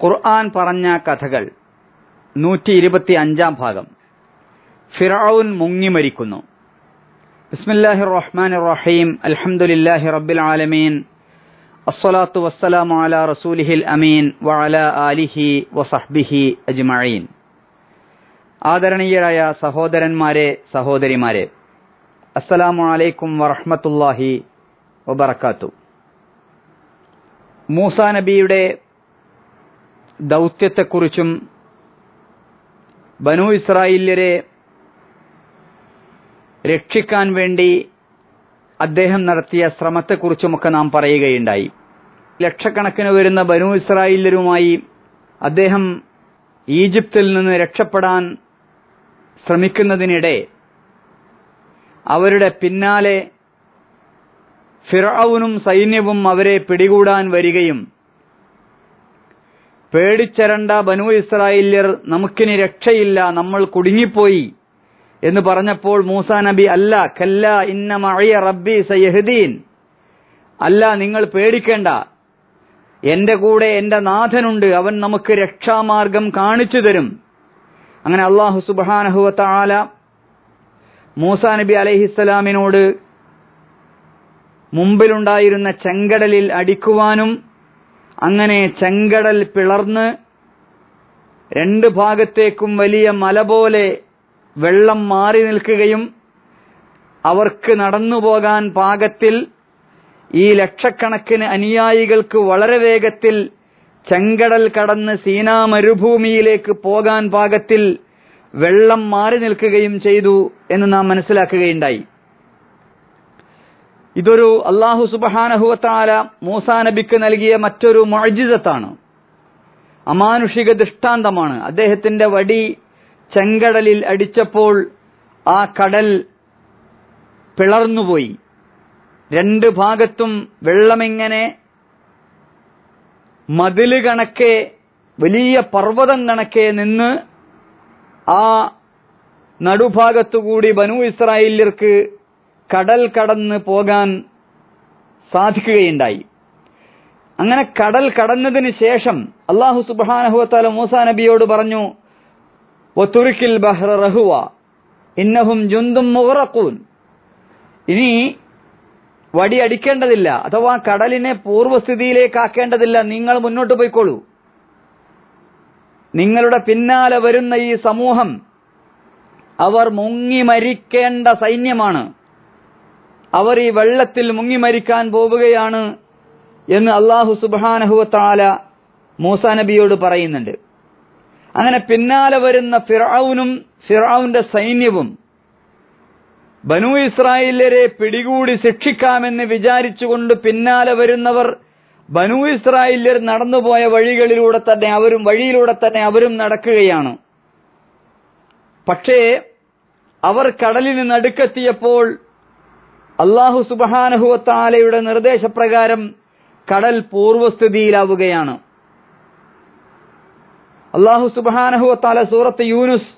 ഖുർആൻ പറഞ്ഞ കഥകൾ നൂറ്റി ഇരുപത്തി അഞ്ചാം ഭാഗം. ഫിറൌൻ മുങ്ങിമരിക്കുന്നു ബിസ്മില്ലാഹി റഹ്മാൻ റഹീം അൽഹംദുലില്ലാഹി റബ്ബിൽ ആലമീൻ അസ്സലാത്തു വസ്സലാമു അലാ റസൂലിഹിൽ അമീൻ വഅല ആലിഹി വസഹ്ബിഹി അജ്മഈൻ. ആദരണീയരായ സഹോദരന്മാരെ സഹോദരിമാരെ അസ്സലാമു അലൈക്കും വറഹ്മത്തുള്ളാഹി വബറകാത്തു. മൂസാ നബിയുടെ ദൗത്യത്തെക്കുറിച്ചും ബനു ഇസ്രായേല്യരെ രക്ഷിക്കാൻ വേണ്ടി അദ്ദേഹം നടത്തിയ ശ്രമത്തെക്കുറിച്ചുമൊക്കെ നാം പറയുകയുണ്ടായി. ലക്ഷക്കണക്കിന് വരുന്ന ബനു ഇസ്രായേല്യരുമായി അദ്ദേഹം ഈജിപ്തിൽ നിന്ന് രക്ഷപ്പെടാൻ ശ്രമിക്കുന്നതിനിടെ അവരുടെ പിന്നാലെ ഫിറൌനും സൈന്യവും അവരെ പിടികൂടാൻ വരികയും പേടിച്ചരണ്ട ബനു ഇസ്രായേല്യർ നമുക്കിനി രക്ഷയില്ല നമ്മൾ കുടുങ്ങിപ്പോയി എന്ന് പറഞ്ഞപ്പോൾ മൂസ നബി അല്ല കല്ല ഇന്ന മഴയ റബ്ബി സയഹദീൻ. അല്ല നിങ്ങൾ പേടിക്കേണ്ട. എന്റെ കൂടെ എന്റെ നാഥനുണ്ട് അവൻ നമുക്ക് രക്ഷാമാർഗം കാണിച്ചു തരും. അങ്ങനെ അള്ളാഹു സുബാനഹുവത്ത ആല മൂസ നബി അലഹിസ്സലാമിനോട് മുമ്പിലുണ്ടായിരുന്ന ചെങ്കടലിൽ അടിക്കുവാനും അങ്ങനെ ചെങ്കടൽ പിളർന്ന് രണ്ട് ഭാഗത്തേക്കും വലിയ മല പോലെ വെള്ളം മാറി നിൽക്കുകയും അവർക്ക് നടന്നു പോകാൻ പാകത്തിൽ ഈ ലക്ഷക്കണക്കിന് അനുയായികൾക്ക് വളരെ വേഗത്തിൽ ചെങ്കടൽ കടന്ന് സീനാ മരുഭൂമിയിലേക്ക് പോകാൻ പാകത്തിൽ വെള്ളം മാറി നിൽക്കുകയും ചെയ്തു എന്ന് നാം മനസ്സിലാക്കുകയുണ്ടായി. ഇതൊരു അള്ളാഹു സുബഹാനഹുവത്താല മൂസാ നബിക്ക് നൽകിയ മറ്റൊരു മൊഴിജിതത്താണ് അമാനുഷിക ദൃഷ്ടാന്തമാണ്. അദ്ദേഹത്തിന്റെ വടി ചെങ്കടലിൽ അടിച്ചപ്പോൾ ആ കടൽ പിളർന്നുപോയി. രണ്ട് ഭാഗത്തും വെള്ളമിങ്ങനെ മതിൽ കണക്കെ വലിയ പർവതം കണക്കെ നിന്ന് ആ നടുഭാഗത്തുകൂടി ബനു ഇസ്രായേല്യർക്ക് കടൽ കടന്ന് പോകാൻ സാധിക്കുകയുണ്ടായി. അങ്ങനെ കടൽ കടന്നതിന് ശേഷം അള്ളാഹു സുബാനഹുവത്താല മൂസാ നബിയോട് പറഞ്ഞു ഒത്തുരുക്കിൽ ബഹ്റ റഹുവ ഇന്നഹും ജുന്തും മുഹറക്കൂൻ ഇനി വടി അടിക്കേണ്ടതില്ല അഥവാ കടലിനെ പൂർവസ്ഥിതിയിലേക്ക് ആക്കേണ്ടതില്ല നിങ്ങൾ മുന്നോട്ട് പോയിക്കോളൂ. നിങ്ങളുടെ പിന്നാലെ വരുന്ന ഈ സമൂഹം അവർ മുങ്ങി മരിക്കേണ്ട സൈന്യമാണ്. അവർ ഈ വെള്ളത്തിൽ മുങ്ങി മരിക്കാൻ പോവുകയാണ് എന്ന് അള്ളാഹു സുബാനഹുവത്താല മൂസാ നബിയോട് പറയുന്നുണ്ട്. അങ്ങനെ പിന്നാലെ വരുന്ന ഫിറൌനും ഫിറൌന്റെ സൈന്യവും ബനു ഇസ്രായേലരെ പിടികൂടി ശിക്ഷിക്കാമെന്ന് വിചാരിച്ചുകൊണ്ട് പിന്നാലെ വരുന്നവർ ബനു ഇസ്രായേലർ നടന്നുപോയ വഴികളിലൂടെ തന്നെ അവരും വഴിയിലൂടെ തന്നെ അവരും നടക്കുകയാണ്. പക്ഷേ അവർ കടലിന് നടുക്കെത്തിയപ്പോൾ അള്ളാഹു സുബഹാനഹുവത്താലയുടെ നിർദ്ദേശപ്രകാരം കടൽ പൂർവ്വസ്ഥിതിയിലാവുകയാണ് അള്ളാഹു സുബഹാനഹുവത്താല സൂറത്ത് യൂനുസ്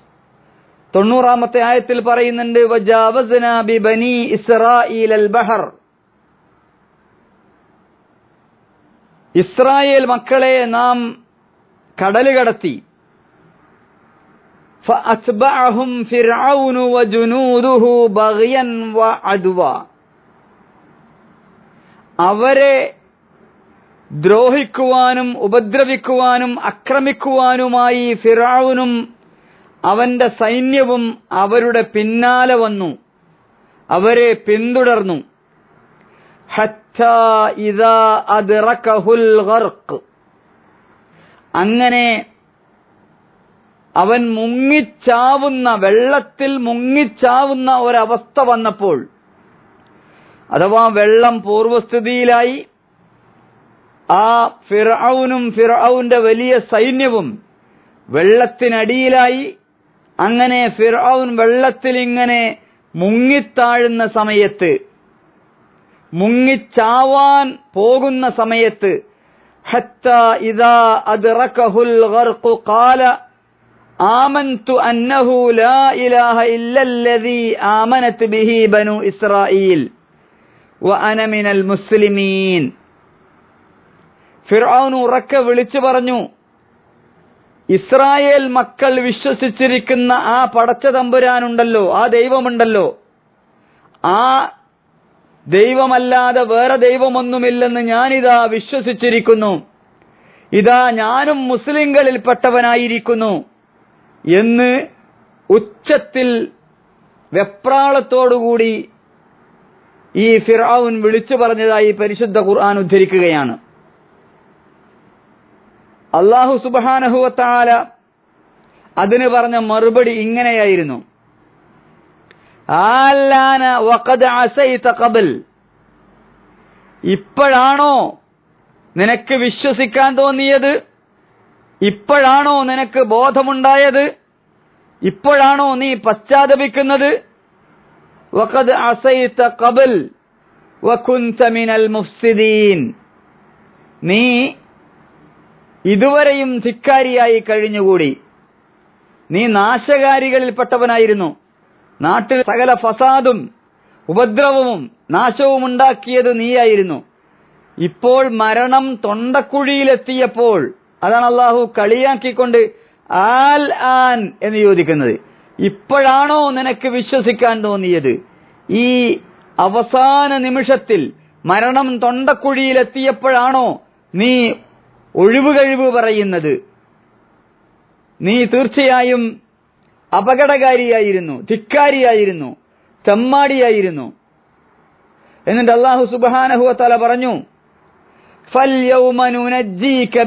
തൊണ്ണൂറാമത്തെ ആയത്തിൽ പറയുന്നുണ്ട് ബനി ഇസ്രായേൽ അൽ ബഹർ ഇസ്രായേൽ മക്കളെ നാം കടല് കടത്തി فأتبعهم فرعون وجنوده بغيا وعدوا അവരെ ദ്രോഹിക്കുവാനും ഉപദ്രവിക്കുവാനും ആക്രമിക്കുവാനുമായി ഫിറാവുനും അവന്റെ സൈന്യവും അവരുടെ പിന്നാലെ വന്നു. അവരെ പിന്തുടർന്നു. അങ്ങനെ അവൻ മുങ്ങിച്ചാവുന്ന വെള്ളത്തിൽ മുങ്ങിച്ചാവുന്ന ഒരവസ്ഥ വന്നപ്പോൾ അഥവാ വെള്ളം പൂർവസ്ഥിതിയിലായി ആ ഫിറൌനും ഫിറൌന്റെ വലിയ സൈന്യവും വെള്ളത്തിനടിയിലായി അങ്ങനെ ഫിറൌൻ വെള്ളത്തിൽ ഇങ്ങനെ മുങ്ങിത്താഴുന്ന സമയത്ത് മുങ്ങിച്ചാവാൻ പോകുന്ന സമയത്ത് ഹത്ത ഇതാ അദ്റഖഹുൽ ഗർഖു ഖാല ആമൻതു അന്നഹു ലാ ഇലാഹ ഇല്ലല്ലദീ ആമനത് ബിഹി ബനു ഇസ്രായീൽ വഅന മിനൽ മുസ്ലിമീൻ. ഫിർഔൻ ഉറക്കെ വിളിച്ചു പറഞ്ഞു ഇസ്രായേൽ മക്കൾ വിശ്വസിച്ചിരിക്കുന്ന ആ പടച്ച തമ്പുരാനുണ്ടല്ലോ ആ ദൈവമുണ്ടല്ലോ. ആ ദൈവമല്ലാതെ വേറെ ദൈവമൊന്നുമില്ലെന്ന് ഞാനിതാ വിശ്വസിച്ചിരിക്കുന്നു. ഇതാ ഞാനും മുസ്ലിങ്ങളിൽപ്പെട്ടവനായിരിക്കുന്നു എന്ന് ഉച്ചത്തിൽ വെപ്രാളത്തോടുകൂടി ഈ ഫിർഔൻ വിളിച്ചു പറഞ്ഞതായി പരിശുദ്ധ ഖുർആൻ ഉദ്ധരിക്കുകയാണ്. അള്ളാഹു സുബാനഹുവത്താല അതിന് പറഞ്ഞ മറുപടി ഇങ്ങനെയായിരുന്നു. ഖബൽ. ഇപ്പോഴാണോ നിനക്ക് വിശ്വസിക്കാൻ തോന്നിയത്? ഇപ്പോഴാണോ നിനക്ക് ബോധമുണ്ടായത്? ഇപ്പോഴാണോ നീ പശ്ചാത്തപിക്കുന്നത്? വഖദ് അസൈത ഖബൽ വകുൻത മിനൽ മുഫ്സിദീൻ നീ ഇതുവരെയും ധിക്കാരിയായി കഴിഞ്ഞുകൂടി. നീ നാശകാരികളിൽപ്പെട്ടവനായിരുന്നു. നാട്ടിൽ സകല ഫസാദും ഉപദ്രവവും നാശവും ഉണ്ടാക്കിയത് നീയായിരുന്നു. ഇപ്പോൾ മരണം തൊണ്ടക്കുഴിയിലെത്തിയപ്പോൾ അതാണ് അള്ളാഹു കളിയാക്കിക്കൊണ്ട് ആൽ ആൻ എന്ന് ചോദിക്കുന്നത് ഇപ്പോഴാണോ നിനക്ക് വിശ്വസിക്കാൻ തോന്നിയത്? ഈ അവസാന നിമിഷത്തിൽ മരണം തൊണ്ടക്കുഴിയിലെത്തിയപ്പോഴാണോ നീ ഒഴിവുകഴിവ് പറയുന്നത്? നീ തീർച്ചയായും അപകടകാരിയായിരുന്നു ധിക്കാരിയായിരുന്നു തെമ്മാടിയായിരുന്നു. എന്നിട്ട് അള്ളാഹു സുബാനഹുവ തല പറഞ്ഞു ഫല്യൗമനുനജ്ജീക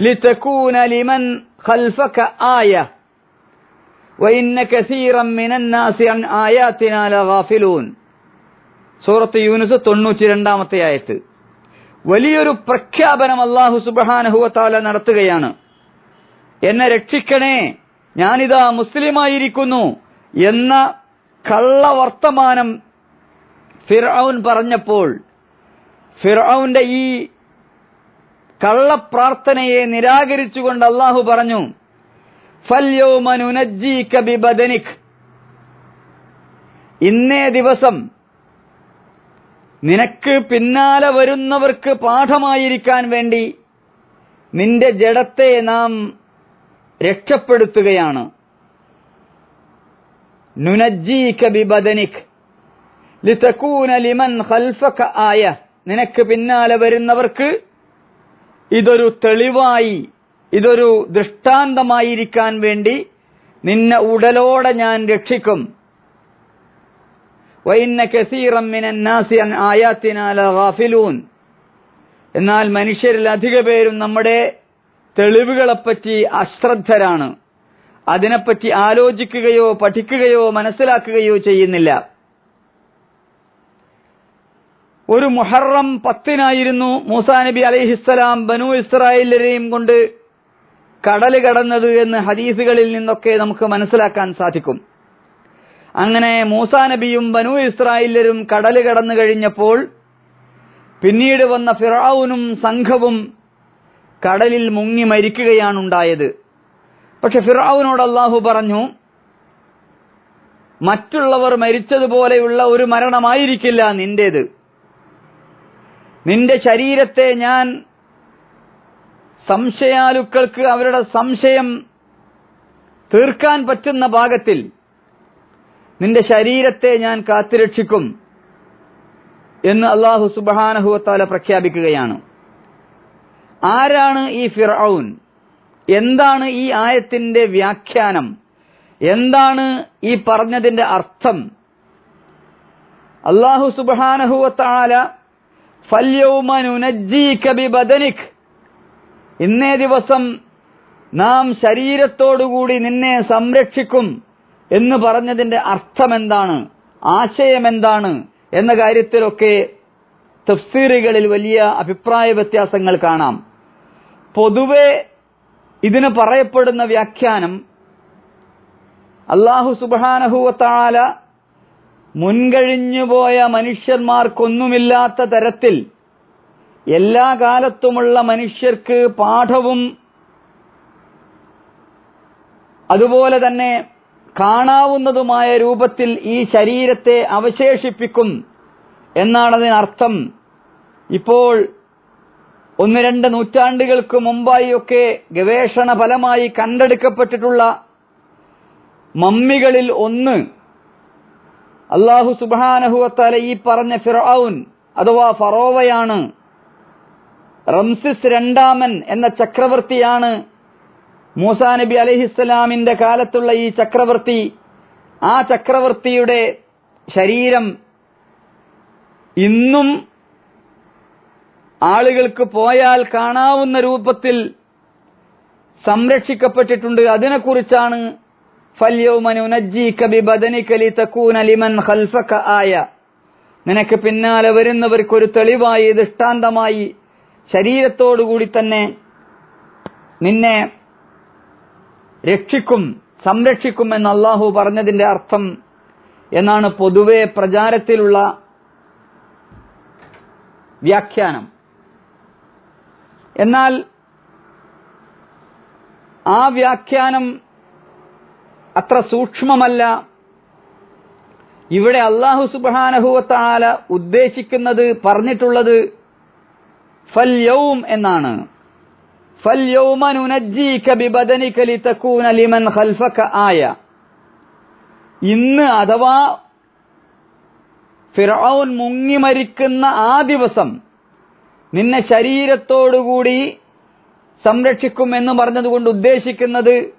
ലിതകൂന ലിമൻ ഖൽഫക ആയ സൂറത്ത് യൂനുസ് തൊണ്ണൂറ്റി രണ്ടാമത്തെ ആയത്ത്. വലിയൊരു പ്രഖ്യാപനം അള്ളാഹു സുബാനഹുവത്താല നടത്തുകയാണ്. എന്നെ രക്ഷിക്കണേ ഞാനിതാ മുസ്ലിമായിരിക്കുന്നു എന്ന കള്ളവർത്തമാനം ഫിർഔൻ പറഞ്ഞപ്പോൾ ഫിർഔന്റെ ഈ കള്ളപ്രാർത്ഥനയെ നിരാകരിച്ചുകൊണ്ട് അള്ളാഹു പറഞ്ഞു ഇന്നേ ദിവസം നിനക്ക് പിന്നാലെ വരുന്നവർക്ക് പാഠമായിരിക്കാൻ വേണ്ടി നിന്റെ ജഡത്തെ നാം രക്ഷപ്പെടുത്തുകയാണ്. ലിതകൂന ലിമൻ ഖൽഫക ആയ. നിനക്ക് പിന്നാലെ വരുന്നവർക്ക് ഇതൊരു തെളിവായി ഇതൊരു ദൃഷ്ടാന്തമായിരിക്കാൻ വേണ്ടി നിന്നെ ഉടലോടെ ഞാൻ രക്ഷിക്കും. എന്നാൽ മനുഷ്യരിൽ അധിക പേരും നമ്മുടെ തെളിവുകളെപ്പറ്റി അശ്രദ്ധരാണ്. അതിനെപ്പറ്റി ആലോചിക്കുകയോ പഠിക്കുകയോ മനസ്സിലാക്കുകയോ ചെയ്യുന്നില്ല. ഒരു മുഹറം പത്തിനായിരുന്നു മൂസാ നബി അലൈഹിസ്സലാം ബനു ഇസ്രായേലരെയും കൊണ്ട് കടൽ കടന്നത് എന്ന് ഹദീസുകളിൽ നിന്നൊക്കെ നമുക്ക് മനസ്സിലാക്കാൻ സാധിക്കും. അങ്ങനെ മൂസാ നബിയും ബനു ഇസ്രായേലരും കടൽ കടന്നു കഴിഞ്ഞപ്പോൾ പിന്നീട് വന്ന ഫിറാവുനും സംഘവും കടലിൽ മുങ്ങി മരിക്കുകയാണുണ്ടായത്. പക്ഷെ ഫിറാവുനോട് അള്ളാഹു പറഞ്ഞു മറ്റുള്ളവർ മരിച്ചതുപോലെയുള്ള ഒരു മരണമായിരിക്കില്ല നിന്റേത്. നിന്റെ ശരീരത്തെ ഞാൻ സംശയാലുക്കൾക്ക് അവരുടെ സംശയം തീർക്കാൻ പറ്റുന്ന ഭാഗത്തിൽ നിന്റെ ശരീരത്തെ ഞാൻ കാത്തുരക്ഷിക്കും എന്ന് അള്ളാഹു സുബാനഹുവത്താല പ്രഖ്യാപിക്കുകയാണ്. ആരാണ് ഈ ഫിറൌൻ എന്താണ് ഈ ആയത്തിന്റെ വ്യാഖ്യാനം? എന്താണ് ഈ പറഞ്ഞതിന്റെ അർത്ഥം? അള്ളാഹു സുബാനഹുവത്താല ബദനിക് ഇന്നേ ദിവസം നാം ശരീരത്തോടുകൂടി നിന്നെ സംരക്ഷിക്കും എന്ന് പറഞ്ഞതിന്റെ അർത്ഥമെന്താണ്? ആശയമെന്താണ്? എന്ന കാര്യത്തിലൊക്കെ തഫ്സീറുകളിൽ വലിയ അഭിപ്രായ വ്യത്യാസങ്ങൾ കാണാം. പൊതുവെ ഇതിന് പറയപ്പെടുന്ന വ്യാഖ്യാനം അള്ളാഹു സുബാനഹുവത്താല മുൻകഴിഞ്ഞുപോയ മനുഷ്യന്മാർക്കൊന്നുമില്ലാത്ത തരത്തിൽ എല്ലാ കാലത്തുമുള്ള മനുഷ്യർക്ക് പാഠവും അതുപോലെ തന്നെ കാണാവുന്നതുമായ രൂപത്തിൽ ഈ ശരീരത്തെ അവശേഷിപ്പിക്കും എന്നാണതിനർത്ഥം. ഇപ്പോൾ ഒന്ന് രണ്ട് നൂറ്റാണ്ടുകൾക്ക് മുമ്പായി ഒക്കെ ഗവേഷണ ഫലമായി കണ്ടെടുക്കപ്പെട്ടിട്ടുള്ള മമ്മികളിൽ ഒന്ന് അള്ളാഹു സുബാനഹുവത്താല ഈ പറഞ്ഞ ഫിറൌൻ അഥവാ ഫറോവയാണ്. റംസിസ് രണ്ടാമൻ എന്ന ചക്രവർത്തിയാണ് മൂസാ നബി അലഹിസ്സലാമിന്റെ കാലത്തുള്ള ഈ ചക്രവർത്തി. ആ ചക്രവർത്തിയുടെ ശരീരം ഇന്നും ആളുകൾക്ക് പോയാൽ കാണാവുന്ന രൂപത്തിൽ സംരക്ഷിക്കപ്പെട്ടിട്ടുണ്ട്. അതിനെക്കുറിച്ചാണ് ആയ. നിനക്ക് പിന്നാലെ വരുന്നവർക്കൊരു തെളിവായി ദൃഷ്ടാന്തമായി ശരീരത്തോടുകൂടി തന്നെ നിന്നെ രക്ഷിക്കും സംരക്ഷിക്കും എന്ന് അള്ളാഹു പറഞ്ഞതിന്റെ അർത്ഥം എന്നാണ് പൊതുവെ പ്രചാരത്തിലുള്ള വ്യാഖ്യാനം. എന്നാൽ ആ വ്യാഖ്യാനം അത്ര സൂക്ഷ്മമല്ല. ഇവിടെ അള്ളാഹു സുബാനഹുവത്താല ഉദ്ദേശിക്കുന്നത് പറഞ്ഞിട്ടുള്ളത് ഫൽ യൗം എന്നാണ്. ഖൽഫക ആയ. ഇന്ന് അഥവാ ഫിറൌൻ മുങ്ങി മരിക്കുന്ന ആ ദിവസം നിന്നെ ശരീരത്തോടുകൂടി സംരക്ഷിക്കും എന്ന് പറഞ്ഞതുകൊണ്ട് ഉദ്ദേശിക്കുന്നത്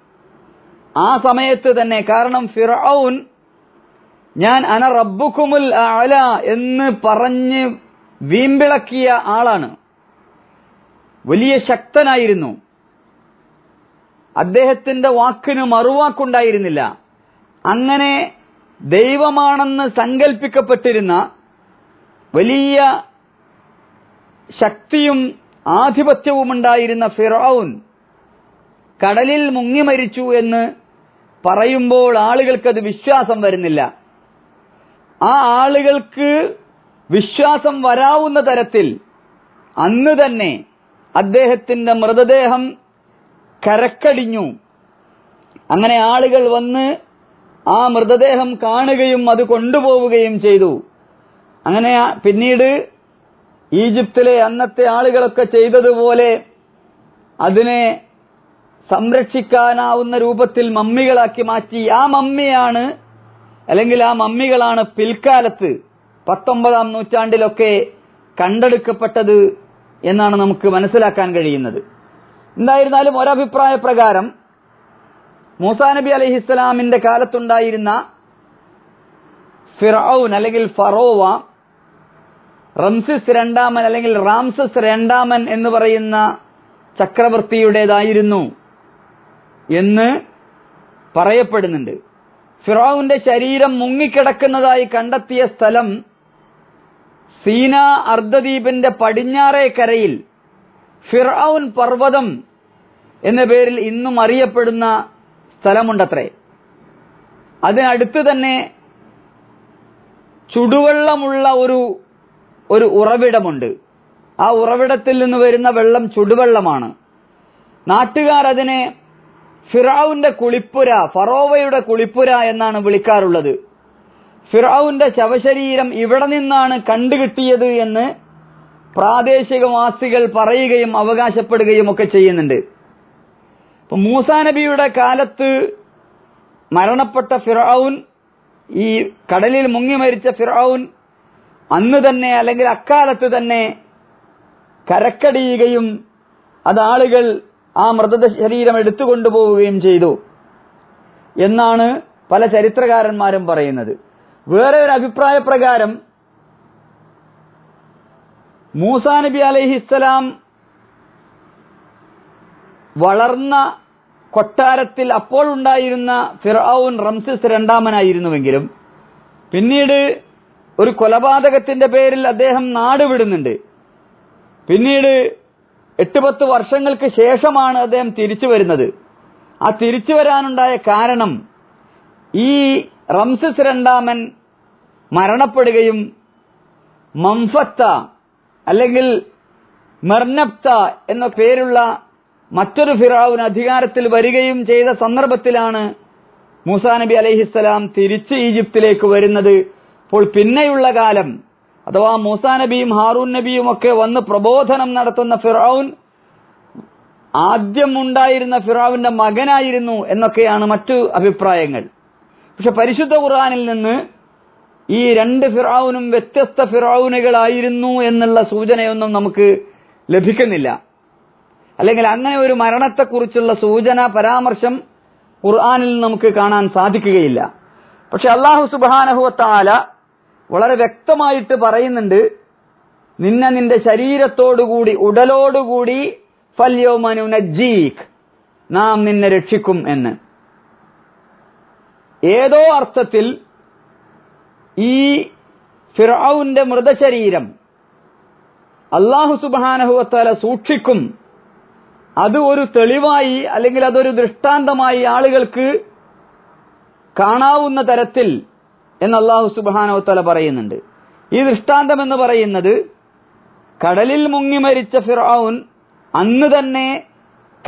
ആ സമയത്ത് തന്നെ. കാരണം ഫിറൌൻ ഞാൻ അന റബ്ബുക്കുമുൽ അല എന്ന് പറഞ്ഞ് വീമ്പിളക്കിയ ആളാണ്. വലിയ ശക്തനായിരുന്നു. അദ്ദേഹത്തിന്റെ വാക്കിന് മറുവാക്കുണ്ടായിരുന്നില്ല. അങ്ങനെ ദൈവമാണെന്ന് സങ്കല്പിക്കപ്പെട്ടിരുന്ന വലിയ ശക്തിയും ആധിപത്യവും ഉണ്ടായിരുന്ന ഫിറൌൻ കടലിൽ മുങ്ങി മരിച്ചു എന്ന് പറയുമ്പോൾ ആളുകൾക്കത് വിശ്വാസം വരുന്നില്ല. ആ ആളുകൾക്ക് വിശ്വാസം വരാവുന്ന തരത്തിൽ അന്ന് തന്നെ അദ്ദേഹത്തിന്റെ മൃതദേഹം കരക്കടിഞ്ഞു. അങ്ങനെ ആളുകൾ വന്ന് ആ മൃതദേഹം കാണുകയും അത് കൊണ്ടുപോവുകയും ചെയ്തു. അങ്ങനെ പിന്നീട് ഈജിപ്തിലെ അന്നത്തെ ആളുകളൊക്കെ ചെയ്തതുപോലെ അതിനെ സംരക്ഷിക്കാനാവുന്ന രൂപത്തിൽ മമ്മികളാക്കി മാറ്റി. ആ മമ്മിയാണ് അല്ലെങ്കിൽ ആ മമ്മികളാണ് പിൽക്കാലത്ത് പത്തൊമ്പതാം നൂറ്റാണ്ടിലൊക്കെ കണ്ടെടുക്കപ്പെട്ടത് എന്നാണ് നമുക്ക് മനസ്സിലാക്കാൻ കഴിയുന്നത്. എന്തായിരുന്നാലും ഒരഭിപ്രായ പ്രകാരം മൂസാ നബി അലഹിസ്സലാമിന്റെ കാലത്തുണ്ടായിരുന്ന ഫിറൌൻ അല്ലെങ്കിൽ ഫറോവ റംസിസ് രണ്ടാമൻ അല്ലെങ്കിൽ റാംസസ് രണ്ടാമൻ എന്ന് പറയുന്ന ചക്രവർത്തിയുടേതായിരുന്നു എന്ന് പറയപ്പെടുന്നുണ്ട്. ഫിറോവിന്റെ ശരീരം മുങ്ങിക്കിടക്കുന്നതായി കണ്ടെത്തിയ സ്ഥലം സീന അർദ്ധദ്വീപിന്റെ പടിഞ്ഞാറേ കരയിൽ ഫിറൌൻ പർവതം എന്ന പേരിൽ ഇന്നും അറിയപ്പെടുന്ന സ്ഥലമുണ്ടത്രേ. അതിനടുത്ത് തന്നെ ചുടുവെള്ളമുള്ള ഒരു ഒരു ഉറവിടമുണ്ട്. ആ ഉറവിടത്തിൽ നിന്ന് വരുന്ന വെള്ളം ചുടുവെള്ളമാണ്. നാട്ടുകാർ അതിനെ ഫിറാവുന്റെ കുളിപ്പുര ഫറോവയുടെ കുളിപ്പുര എന്നാണ് വിളിക്കാറുള്ളത്. ഫിറാവുന്റെ ശവശരീരം ഇവിടെ നിന്നാണ് കണ്ടുകിട്ടിയത് എന്ന് പ്രാദേശികവാസികൾ പറയുകയും അവകാശപ്പെടുകയും ഒക്കെ ചെയ്യുന്നുണ്ട്. ഇപ്പൊ മൂസാ നബിയുടെ കാലത്ത് മരണപ്പെട്ട ഫിറൌൻ ഈ കടലിൽ മുങ്ങി മരിച്ച ഫിറൌൻ അന്ന് തന്നെ അല്ലെങ്കിൽ അക്കാലത്ത് തന്നെ കരക്കടിയുകയും അത് ആളുകൾ ആ മൃതദ ശരീരം എടുത്തുകൊണ്ടുപോവുകയും ചെയ്തു എന്നാണ് പല ചരിത്രകാരന്മാരും പറയുന്നത്. വേറെ ഒരു അഭിപ്രായ പ്രകാരം മൂസാ നബി അലഹിസ്സലാം വളർന്ന കൊട്ടാരത്തിൽ അപ്പോൾ ഉണ്ടായിരുന്ന ഫിറൌൻ റംസിസ് രണ്ടാമനായിരുന്നുവെങ്കിലും പിന്നീട് ഒരു കൊലപാതകത്തിന്റെ പേരിൽ അദ്ദേഹം നാട് വിടുന്നുണ്ട്. പിന്നീട് എട്ട് പത്ത് വർഷങ്ങൾക്ക് ശേഷമാണ് അദ്ദേഹം തിരിച്ചു വരുന്നത്. ആ തിരിച്ചു വരാനുണ്ടായ കാരണം ഈ റംസിസ് രണ്ടാമൻ മരണപ്പെടുകയും മംഫത്ത അല്ലെങ്കിൽ മെർനപ്ത എന്ന പേരുള്ള മറ്റൊരു ഫിറാവുൻ അധികാരത്തിൽ വരികയും ചെയ്ത സന്ദർഭത്തിലാണ് മൂസാ നബി അലഹിസ്സലാം തിരിച്ച് ഈജിപ്തിലേക്ക് വരുന്നത്. അപ്പോൾ പിന്നെയുള്ള കാലം അഥവാ മൂസാ നബിയും ഹാറൂൻ നബിയും ഒക്കെ വന്ന് പ്രബോധനം നടത്തുന്ന ഫിറൌൻ ആദ്യം ഉണ്ടായിരുന്ന ഫിറാവിന്റെ മകനായിരുന്നു എന്നൊക്കെയാണ് മറ്റു അഭിപ്രായങ്ങൾ. പക്ഷെ പരിശുദ്ധ ഖുർആാനിൽ നിന്ന് ഈ രണ്ട് ഫിറാവുനും വ്യത്യസ്ത ഫിറാവുനുകളായിരുന്നു എന്നുള്ള സൂചനയൊന്നും നമുക്ക് ലഭിക്കുന്നില്ല. അല്ലെങ്കിൽ അങ്ങനെ ഒരു മരണത്തെക്കുറിച്ചുള്ള സൂചന പരാമർശം ഖുർആാനിൽ നമുക്ക് കാണാൻ സാധിക്കുകയില്ല. പക്ഷെ അള്ളാഹു സുബാനഹുവത്താല വളരെ വ്യക്തമായിട്ട് പറയുന്നുണ്ട് നിന്നെ നിന്റെ ശരീരത്തോടുകൂടി ഉടലോടുകൂടി ഫല്യോമനുനജീഖ് നാം നിന്നെ രക്ഷിക്കും എന്ന്. ഏതോ അർത്ഥത്തിൽ ഈ ഫിറൌന്റെ മൃതശരീരം അള്ളാഹു സുബാനഹുവത്താല സൂക്ഷിക്കും. അത് ഒരു തെളിവായി അല്ലെങ്കിൽ അതൊരു ദൃഷ്ടാന്തമായി ആളുകൾക്ക് കാണാവുന്ന തരത്തിൽ എന്ന് അള്ളാഹു സുബാനവത്തല പറയുന്നുണ്ട്. ഈ ദൃഷ്ടാന്തം എന്ന് പറയുന്നത് കടലിൽ മുങ്ങി മരിച്ച ഫിറൌൻ അന്ന് തന്നെ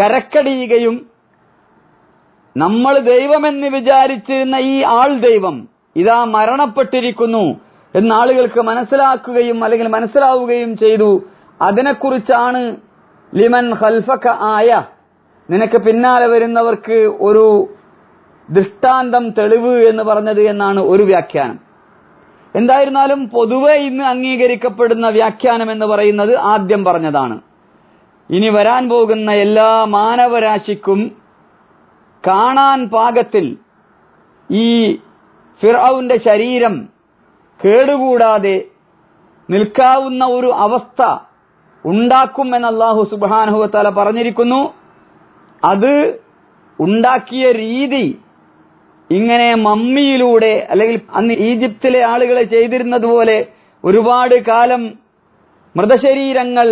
കരക്കടിയുകയും നമ്മൾ ദൈവമെന്ന് വിചാരിച്ചിരുന്ന ഈ ആൾ ദൈവം ഇതാ മരണപ്പെട്ടിരിക്കുന്നു എന്ന് ആളുകൾക്ക് മനസ്സിലാക്കുകയും അല്ലെങ്കിൽ മനസ്സിലാവുകയും ചെയ്തു. അതിനെക്കുറിച്ചാണ് ലിമൻ ഹൽഫക്ക ആയ. നിനക്ക് പിന്നാലെ വരുന്നവർക്ക് ഒരു ദൃഷ്ടാന്തം തെളിവ് എന്ന് പറഞ്ഞത് എന്നാണ് ഒരു വ്യാഖ്യാനം. എന്തായിരുന്നാലും പൊതുവെ ഇന്ന് അംഗീകരിക്കപ്പെടുന്ന വ്യാഖ്യാനം എന്ന് പറയുന്നത് ആദ്യം പറഞ്ഞതാണ്. ഇനി വരാൻ പോകുന്ന എല്ലാ മാനവരാശിക്കും കാണാൻ പാകത്തിൽ ഈ ഫിറൌന്റെ ശരീരം കേടുകൂടാതെ നിൽക്കാവുന്ന ഒരു അവസ്ഥ ഉണ്ടാക്കും എന്ന് അള്ളാഹു സുബാനുഹുവത്താല പറഞ്ഞിരിക്കുന്നു. അത് ഉണ്ടാക്കിയ രീതി ഇങ്ങനെ മമ്മിയിലൂടെ അല്ലെങ്കിൽ അന്ന് ഈജിപ്തിലെ ആളുകളെ ചെയ്തിരുന്നത് പോലെ ഒരുപാട് കാലം മൃതശരീരങ്ങൾ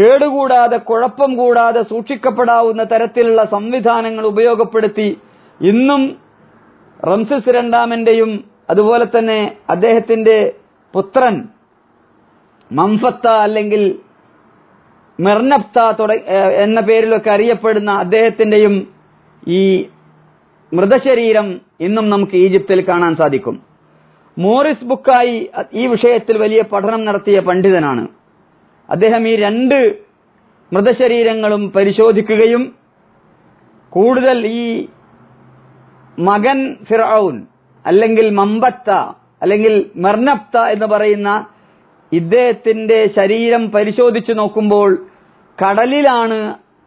കേടുകൂടാതെ കുഴപ്പം കൂടാതെ സൂക്ഷിക്കപ്പെടാവുന്ന തരത്തിലുള്ള സംവിധാനങ്ങൾ ഉപയോഗപ്പെടുത്തി ഇന്നും റംസിസ് രണ്ടാമന്റെയും അതുപോലെ തന്നെ അദ്ദേഹത്തിന്റെ പുത്രൻ മംഫത്ത അല്ലെങ്കിൽ മെർനപ്ത എന്ന പേരിലൊക്കെ അറിയപ്പെടുന്ന അദ്ദേഹത്തിന്റെയും ഈ മൃതശരീരം ഇന്നും നമുക്ക് ഈജിപ്തിൽ കാണാൻ സാധിക്കും. മോറിസ് ബുക്കായി ഈ വിഷയത്തിൽ വലിയ പഠനം നടത്തിയ പണ്ഡിതനാണ്. അദ്ദേഹം ഈ രണ്ട് മൃതശരീരങ്ങളും പരിശോധിക്കുകയും കൂടുതൽ ഈ മകൻ ഫിറൌൻ അല്ലെങ്കിൽ മമ്പത്ത അല്ലെങ്കിൽ മെർനപ്ത എന്ന് പറയുന്ന ഇദ്ദേഹത്തിന്റെ ശരീരം പരിശോധിച്ചു നോക്കുമ്പോൾ കടലിലാണ്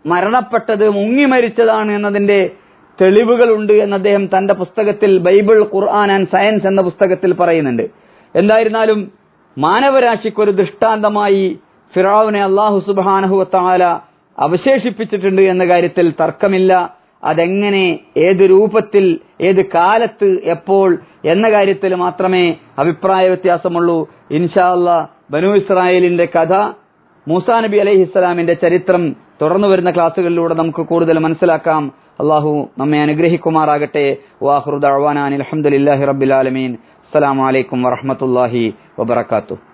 മരണപ്പെട്ടത് മുങ്ങി മരിച്ചതാണ് എന്നതിന്റെ തെളിവുകളുണ്ട് എന്ന് അദ്ദേഹം തന്റെ പുസ്തകത്തിൽ ബൈബിൾ ഖുർആൻ ആൻഡ് സയൻസ് എന്ന പുസ്തകത്തിൽ പറയുന്നുണ്ട്. എന്തായിരുന്നാലും മാനവരാശിക്കൊരു ദൃഷ്ടാന്തമായി ഫിറാവിനെ അള്ളാഹു സുബാനഹുവത്താല അവശേഷിപ്പിച്ചിട്ടുണ്ട് എന്ന കാര്യത്തിൽ തർക്കമില്ല. അതെങ്ങനെ ഏത് രൂപത്തിൽ ഏത് കാലത്ത് എപ്പോൾ എന്ന കാര്യത്തിൽ മാത്രമേ അഭിപ്രായ വ്യത്യാസമുള്ളൂ. ഇൻഷാല്ല ബനു ഇസ്രായേലിന്റെ കഥ മൂസാ നബി അലൈഹി അലൈഹിസ്സലാമിന്റെ ചരിത്രം തുടർന്നു വരുന്ന ക്ലാസ്സുകളിലൂടെ നമുക്ക് കൂടുതൽ മനസ്സിലാക്കാം. അള്ളാഹു നമ്മെ അനുഗ്രഹിക്കുമാറാകട്ടെ. വാഹുദ് അഹ്വാനാൻ അലഹമുല്ലാഹി റബ്ബിൽ ആലമീൻ. അസ്സലാമലൈക്കും വറഹമത്തല്ലാഹി വബർക്കാത്തു